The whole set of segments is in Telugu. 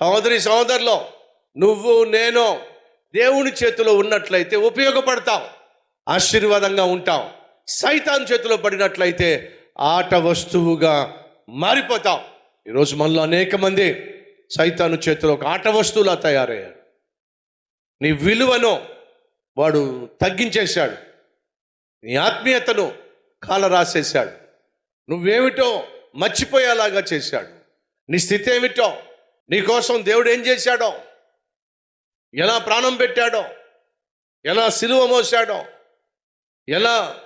సహోదరి సహోదరులో నువ్వు నేను దేవుని చేతిలో ఉన్నట్లయితే ఉపయోగపడతావు ఆశీర్వాదంగా ఉంటావు. సైతాన్ చేతిలో పడినట్లయితే ఆట వస్తువుగా మారిపోతావు. ఈరోజు మనలో అనేక మంది సైతాను చేతిలో ఒక ఆట వస్తువులా తయారయ్యారు. నీ విలువను వాడు తగ్గించేశాడు. నీ ఆత్మీయతను కాల రాసేశాడు నువ్వేమిటో మర్చిపోయేలాగా చేశాడు. నీ స్థితి ఏమిటో నీకోసం దేవుడు ఏం చేశాడో? ఎలా ప్రాణం పెట్టాడో? ఎలా సిలువ మోసాడో ఎలా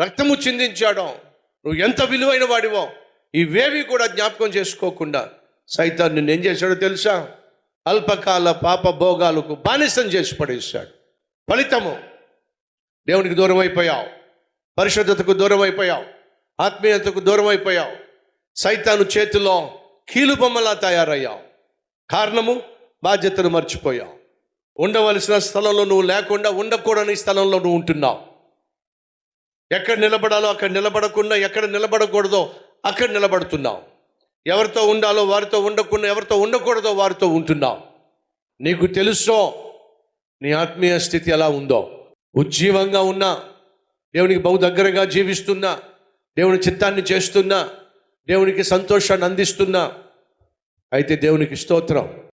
రక్తము చిందించాడో? నువ్వు ఎంత విలువైన వాడివో? ఇవేవి కూడా జ్ఞాపకం చేసుకోకుండా సైతాన్ నిన్ను ఏం చేశాడో తెలుసా? అల్పకాల పాప భోగాలకు బానిసం చేసి పడేశాడు. ఫలితము దేవునికి దూరం అయిపోయావు. పరిశుద్ధతకు దూరం అయిపోయావు. ఆత్మీయతకు దూరం అయిపోయావు. సైతాను చేతిలో కీలుబొమ్మలా తయారయ్యావు. కారణము బాధ్యతను మర్చిపోయావు. ఉండవలసిన స్థలంలో నువ్వు లేకుండా ఉండకూడని స్థలంలో నువ్వు ఉంటున్నావు. ఎక్కడ నిలబడాలో అక్కడ నిలబడకుండా ఎక్కడ నిలబడకూడదో అక్కడ నిలబడుతున్నావు. ఎవరితో ఉండాలో వారితో ఉండకుండా ఎవరితో ఉండకూడదో వారితో ఉంటున్నావు. నీకు తెలుసో నీ ఆత్మీయ స్థితి ఎలా ఉందో? ఉజ్జీవంగా ఉన్నా దేవునికి బహు దగ్గరగా జీవిస్తున్నా దేవుని చిత్తాన్ని చేస్తున్నా దేవునికి సంతోషాన్ని అందిస్తున్నా అయితే దేవునికి స్తోత్రం.